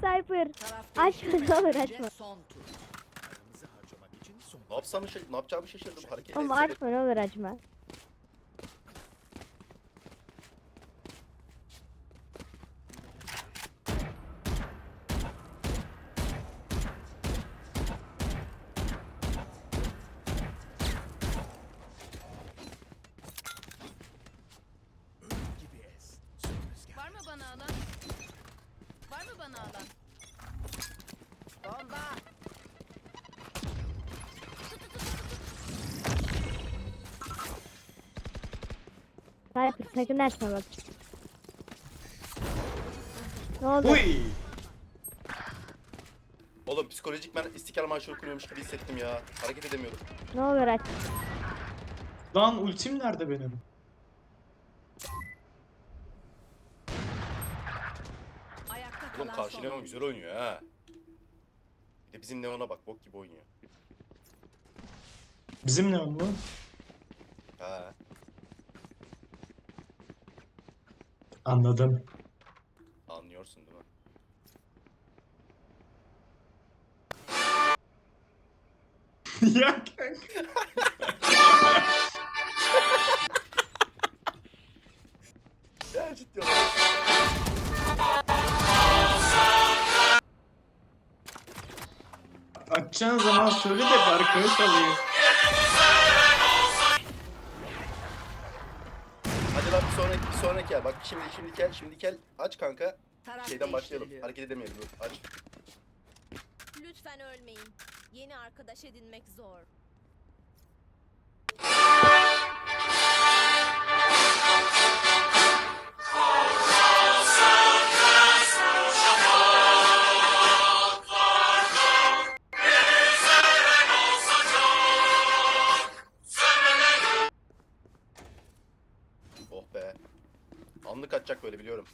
Cypher açma olur açma. Ne yapsam ne yapacağımı şaşırdım hareket Ama etmedim. açma ne olur açma. Sniper sakın açma bak. Ne oldu? Uy. Oğlum psikolojik ben istiklal marşı okunuyormuş gibi hissettim ya. Hareket edemiyorum. Ne olur aç. Lan ultim nerede benim? Ayakta Oğlum kalan karşı Neon oyuncu. güzel oynuyor ha. Bir de bizim Neon'a bak bok gibi oynuyor. Bizim ne oldu? Ha. Anladım. Anlıyorsun değil mi? ya kanka. Ya ciddi. Açacağın zaman söyle de arkadaş alayım. Hadi bir sonraki, sonraki el. Bak şimdi şimdi gel şimdi gel. Aç kanka. Taraf Şeyden başlayalım. değiştiriliyor. Hareket edemeyelim. Dur. Aç. Lütfen ölmeyin. Yeni arkadaş edinmek zor. Anlık atacak böyle biliyorum.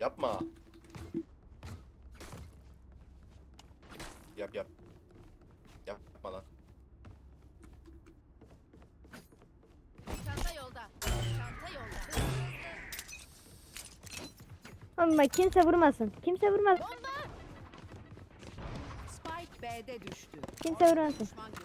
Yapma. Yap yap. Yapma lan. Çanta yolda. Çanta yolda. Bak kimse vurmasın. Kimse vurmasın. Spike B'de düştü. Kimse vurmasın. Düşman.